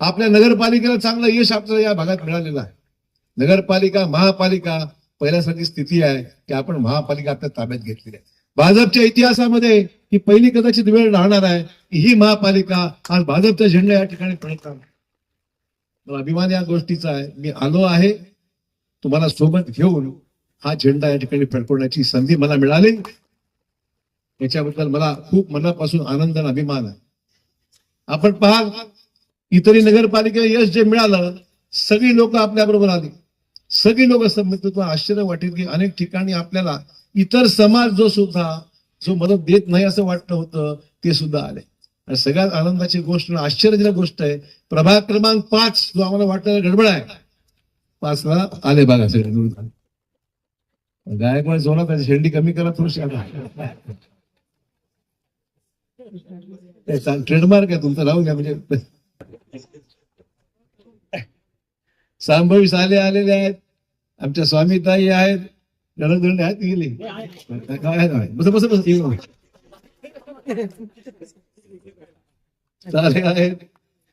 आपल्या नगरपालिकेला चांगलं यश आपल्याला या भागात मिळालेलं आहे. नगरपालिका महापालिका पहिल्यासारखी स्थिती आहे की आपण महापालिका आपल्या ताब्यात घेतलेली आहे. भाजपच्या इतिहासामध्ये ही पहिली कदाचित वेळ राहणार आहे की ही महापालिका आज भाजपचा झेंडा या ठिकाणी फडकणार मला अभिमान या गोष्टीचा आहे. मी आलो आहे तुम्हाला सोबत घेऊन हा झेंडा या ठिकाणी फडकवण्याची संधी मला मिळाली. याच्याबद्दल मला खूप मनापासून आनंद आणि अभिमान आहे. आपण पाहाल इतरही नगरपालिकेला यश जे मिळालं सगळी लोक आपल्या बरोबर आली. सगळी लोक संमित तुम्हाला आश्चर्य वाटेल की अनेक ठिकाणी आपल्याला इतर समाज जो सुद्धा जो मदत देत नाही असं वाटलं होतं ते सुद्धा आले. आणि सगळ्यात आनंदाची गोष्ट आश्चर्यजनक गोष्ट आहे प्रभाग क्रमांक पाच जो आम्हाला वाटतं गडबड आहे. पाचला आले बघा सगळे निवडून. गायकवाड जोरात आहे, शेंडी कमी करा थोडीशी ट्रेडमार्क आहे तुमचं राहू द्या म्हणजे सांभवी साले आलेले आहेत. आमच्या स्वामीताई आहेत. गणधंडे आहेत गेले? काय बस बस बस. साले आहेत.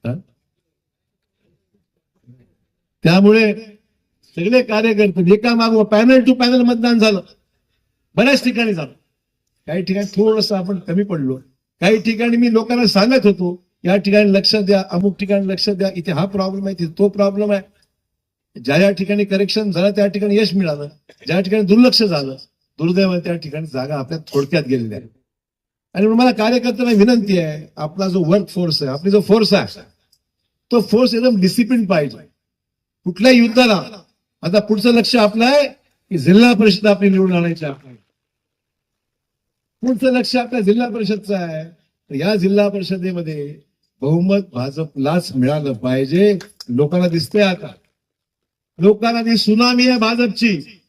हा? त्यामुळे सगळे कार्यकर्ते एका मागो पॅनल टू पॅनल मतदान झालं. बऱ्याच ठिकाणी झालं. काही ठिकाणी थोडस आपण कमी पडलो. काही ठिकाणी मी लोकांना सांगत होतो या ठिकाणी लक्ष द्या अमुक ठिकाणी लक्ष द्या इथे हा प्रॉब्लेम आहे तिथे तो प्रॉब्लेम आहे. ज्या ज्या ठिकाणी करेक्शन झालं त्या ठिकाणी यश मिळालं. ज्या ठिकाणी दुर्लक्ष झालं दुर्दैवाने त्या ठिकाणी जागा आपल्या थोडक्यात गेलेल्या आहेत. आणि मला कार्यकर्त्यांना विनंती आहे आपला जो वर्क फोर्स आहे आपली जो फोर्स आहे तो फोर्स एकदम डिसिप्लिन पाहिजे. कुठल्याही युद्धाला आता पुढचं लक्ष आपलं आहे की जिल्हा परिषद आपली निवडून आणायची आहे आपल्याला. पुढचं लक्ष आपल्या जिल्हा परिषदचं आहे. तर या जिल्हा परिषदेमध्ये बहुमत भाजपलाच मिळालं पाहिजे. लोकांना दिसतंय आता. लोकांना ती सुनामी आहे भाजपची.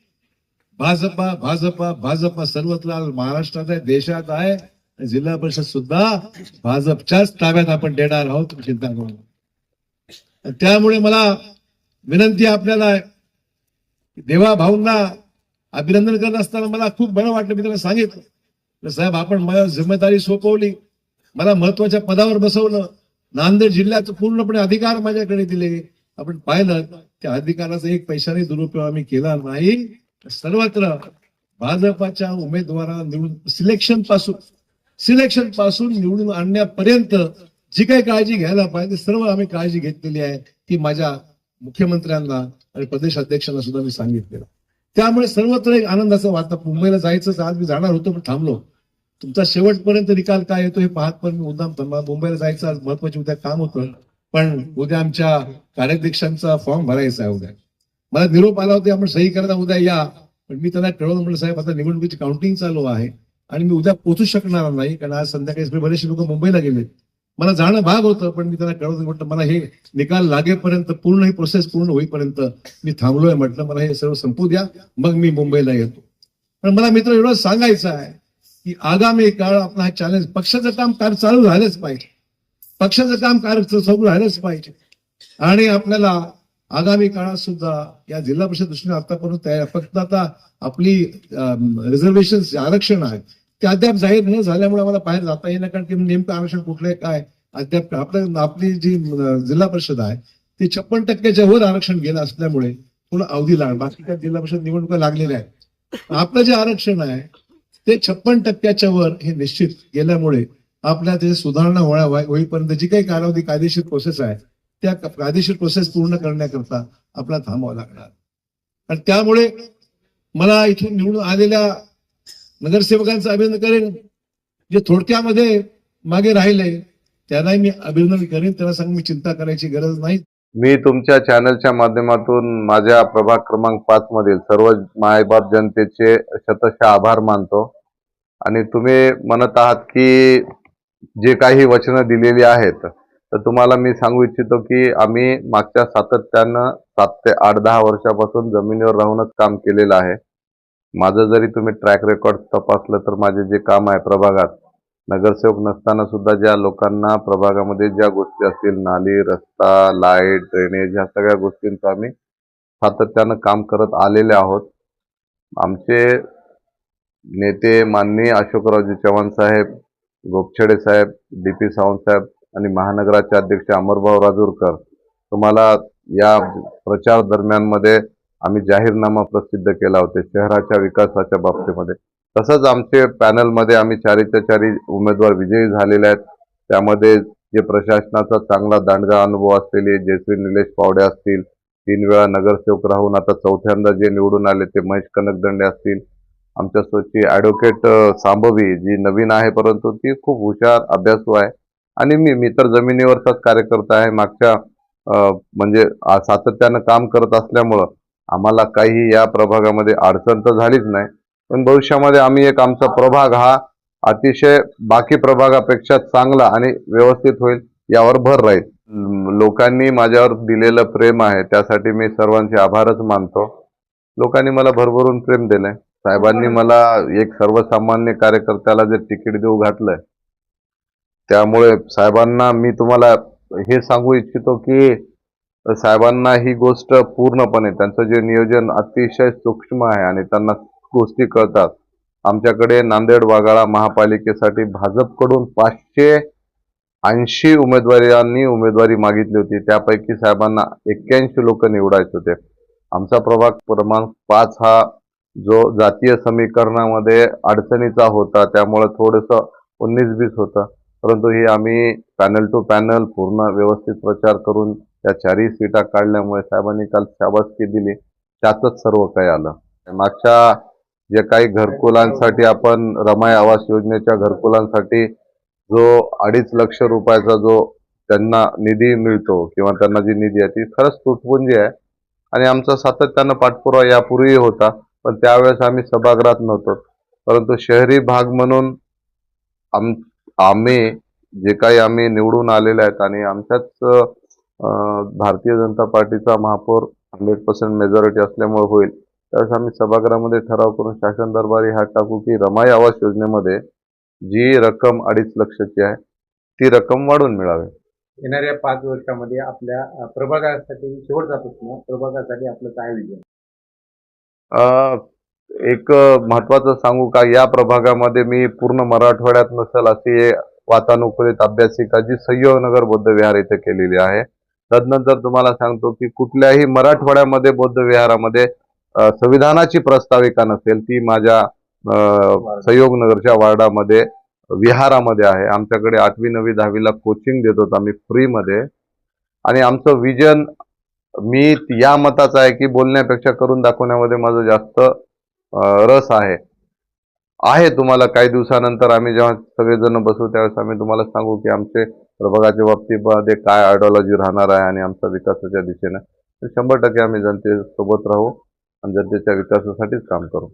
भाजपा भाजपा भाजपा सर्वत्र महाराष्ट्रात आहे देशात आहे. जिल्हा परिषद सुद्धा भाजपच्याच ताब्यात आपण देणार आहोत चिंता करू त्यामुळे मला विनंती आपल्याला देवा भाऊंना अभिनंदन करत असताना मला खूप बरं वाटलं मी त्यांना सांगितलं. तर साहेब आपण मला जिम्मेदारी सोपवली मला महत्त्वाच्या पदावर बसवलं. नांदेड जिल्ह्याचं पूर्णपणे अधिकार माझ्याकडे दिले. आपण पाहिलं त्या अधिकाराचा एक पैशाने दुरुपयोग आम्ही केला नाही. सर्वत्र भाजपाच्या उमेदवाराला निवडून सिलेक्शनपासून सिलेक्शनपासून निवडून आणण्यापर्यंत जी काही काळजी घ्यायला पाहिजे सर्व आम्ही काळजी घेतलेली आहे. ती माझ्या मुख्यमंत्र्यांना आणि प्रदेश अध्यक्षांना सुद्धा मी सांगितलेलं त्यामुळे सर्वत्र एक आनंदाचं वातावरण मुंबईला जायचं आज मी जाणार होतो पण थांबलो. तुमचा शेवटपर्यंत निकाल काय येतो हे पाहत पण मी मुद्दाम थांबा मुंबईला जायचं आज महत्त्वाचे उद्या काम होतं. पण उद्या आमच्या कार्याध्यक्षांचा फॉर्म भरायचा आहे उद्या. मला निरोप आला होता आपण सही करायला उद्या या. पण मी त्यांना कळवलं म्हटलं साहेब आता निवडणुकीची काउंटिंग चालू आहे आणि मी उद्या पोहोचू शकणार नाही कारण आज संध्याकाळी बरेचसे लोक मुंबईला गेले. मला जाणं भाग होतं पण मी त्यांना कळवलं म्हटलं मला हे निकाल लागेपर्यंत पूर्ण ही प्रोसेस पूर्ण होईपर्यंत मी थांबलोय. म्हटलं मला हे सर्व संपू द्या मग मी मुंबईला येतो. पण मला मित्र एवढं सांगायचं आहे की आगामी काळ आपला हा चॅलेंज पक्षाचं काम कार चालू झालंच पाहिजे. पक्षाचं काम कार चालू राहिलंच पाहिजे. आणि आपल्याला आगामी काळात सुद्धा या जिल्हा परिषद दृष्टीने आतापर्यंत तयार फक्त आता आपली रिझर्वेशन आरक्षण आहे ते अद्याप जाहीर न झाल्यामुळे आम्हाला बाहेर जाता येईना कारण की नेमकं आरक्षण कुठलं आहे काय अद्याप आपलं आपली जी जिल्हा परिषद आहे ती छप्पन टक्क्याच्या वर आरक्षण गेलं असल्यामुळे थोडं अवधी लागणार. बाकी काय जिल्हा परिषद निवडणुका लागलेल्या आहेत. आपलं जे आरक्षण आहे ते छप्पन टक्क्याच्या वर हे निश्चित गेल्यामुळे आपल्या त्याची सुधारणा होण्या होईपर्यंत जी काही कालावधी कायदेशीर प्रोसेस आहे त्या कायदेशीर प्रोसेस पूर्ण करण्याकरता आपला थांबावं लागणार. आणि त्यामुळे मला इथून निवडून आलेल्या नगरसेवकांचं अभिनंदन करेन. जे थोडक्यामध्ये मागे राहिले त्यांनाही मी अभिनंदन करेन. त्यांना सांग मी चिंता करायची गरज नाही. मी तुमच्या चॅनलच्या माध्यमातून माझ्या प्रभाग क्रमांक पाच मधील सर्व मायबाप जनतेचे शतशः आभार मानतो. आणि तुम्ही म्हणत आहात की जे काही वचनं दिलेली आहेत तर तुम्हाला मी सांगू इच्छितो की आम्ही मागच्या सातत्यानं सात ते आठ दहा वर्षापासून जमिनीवर राहूनच काम केलेलं आहे. माझं जरी तुम्ही ट्रॅक रेकॉर्ड तपासलं तर माझे जे काम आहे प्रभागात नगरसेवक नसताना सुद्धा ज्या लोकांना प्रभागामध्ये ज्या गोष्टी असतील नाली रस्ता लाइट ड्रेनेज ह्या सगळ्या गोष्टींचं आम्ही सातत्यानं काम करत आलेले आहोत. आमचे नेते माननीय अशोकरावजी चव्हाण साहेब गोपछडे साहेब डी पी सावंत साहेब आणि महानगराचे अध्यक्ष अमरभाऊ राजूरकर तुम्हाला या प्रचार दरम्यानमध्ये आम्ही जाहीरनामा प्रसिद्ध केला होता शहराच्या विकासाच्या बाबतीमध्ये. तसंच आमचे पॅनलमध्ये आम्ही चारीच्या चारी उमेदवार विजयी झालेले आहेत. त्यामध्ये जे प्रशासनाचा चांगला दांडगा अनुभव असलेले जयश्री निलेश पावडे असतील तीन वेळा नगरसेवक राहून आता चौथ्यांदा जे निवडून आले ते महेश कनकदंडे असतील आमच्यासोबतची ॲडव्होकेट सांभवी जी नवीन आहे परंतु ती खूप हुशार अभ्यासू आहे. आणि मी मी तर जमिनीवरचाच कार्यकर्ता आहे. मागच्या म्हणजे सातत्यानं काम करत असल्यामुळं आम्हाला काही या प्रभागामध्ये अडचण तर झालीच नाही. पण भविष्यामध्ये आम्ही एक आमचा प्रभाग हा अतिशय बाकी प्रभागापेक्षा चांगला आणि व्यवस्थित होईल यावर भर राहील. लोकांनी माझ्यावर दिलेलं प्रेम आहे त्यासाठी मी सर्वांचे आभारच मानतो. लोकांनी मला भरभरून प्रेम दिलंय. साहेबांनी मला एक सर्वसामान्य कार्यकर्त्याला जे तिकीट देऊ घातलंय त्यामुळे साहेबांना मी तुम्हाला हे सांगू इच्छितो की साहेबांना ही गोष्ट पूर्णपणे त्यांचं जे नियोजन अतिशय सूक्ष्म आहे आणि त्यांना गोष्टी कळतात. आमच्याकडे नांदेड वाघाळा महापालिकेसाठी भाजपकडून पाचशे ऐंशी उमेदवारांनी उमेदवारी मागितली होती. त्यापैकी साहेबांना एक्क्याऐंशी लोक निवडायचे होते. आमचा प्रभाग क्रमांक पाच हा जो जातीय समीकरणामध्ये अडचणीचा होता त्यामुळे थोडंसं उन्नीस बीस होतं. परंतु ही आम्ही पॅनल टू पॅनल पूर्ण व्यवस्थित प्रचार करून त्या चारही सीटा काढल्यामुळे साहेबांनी काल शाबासकी दिली. त्यातच सर्व काही आलं. मागच्या जे काही घरकुलांसाठी आपण रमाई आवास योजनेच्या घरकुलांसाठी जो अडीच लक्ष रुपयाचा जो त्यांना निधी मिळतो किंवा त्यांना जी निधी आहे ती खरंच तुटपुंजी आहे. आणि आमचा सातत्यानं पाठपुरावा यापूर्वी होता. पण त्यावेळेस आम्ही सभागृहात नव्हतो. परंतु शहरी भाग म्हणून आम आम्ही जे काही आम्ही निवडून आलेले आहेत आणि आमच्याच भारतीय जनता पार्टीचा महापौर हंड्रेड पर्सेंट मेजॉरिटी असल्यामुळे होईल. त्यावेळेस आम्ही सभागृहामध्ये ठराव करून शासन दरबारी हात टाकू की रमाई आवास योजनेमध्ये जी रक्कम अडीच लक्षाची आहे ती रक्कम वाढून मिळावी. येणाऱ्या पाच वर्षामध्ये आपल्या प्रभागासाठी प्रभागासाठी शेवटचा प्रश्न प्रभागासाठी आपलं काय विजन? एक महत्वाचं सांगू का? या प्रभागामध्ये मी पूर्ण मराठवाड्यात नसेल अशी वातानुकूलित अभ्यासिका जी संयोगनगर बौद्ध विहार इथे केलेली आहे. तदनंतर तुम्हाला सांगतो की कुठल्याही मराठवाड्यामध्ये बौद्ध विहारामध्ये संविधानाची प्रस्ताविका नसेल ती माझ्या सहयोगनगरच्या वार्डामध्ये विहारामध्ये आहे. आमच्याकडे आठवी नववी दहावीला कोचिंग देतो आम्ही फ्रीमध्ये आणि आमचं विजन मी या मताचा आहे की बोलण्यापेक्षा करून दाखवण्यामध्ये माझं जास्त रस आहे. आहे तुम्हाला काही दिवसानंतर आम्ही जेव्हा सगळेजण बसू त्यावेळेस आम्ही तुम्हाला सांगू की आमचे प्रभागाच्या बाबतीमध्ये काय आयडिओलॉजी राहणार आहे आणि आमच्या विकासाच्या दिशेने. तर शंभर टक्के आम्ही जनतेसोबत राहू आणि जनतेच्या विकासासाठीच काम करू.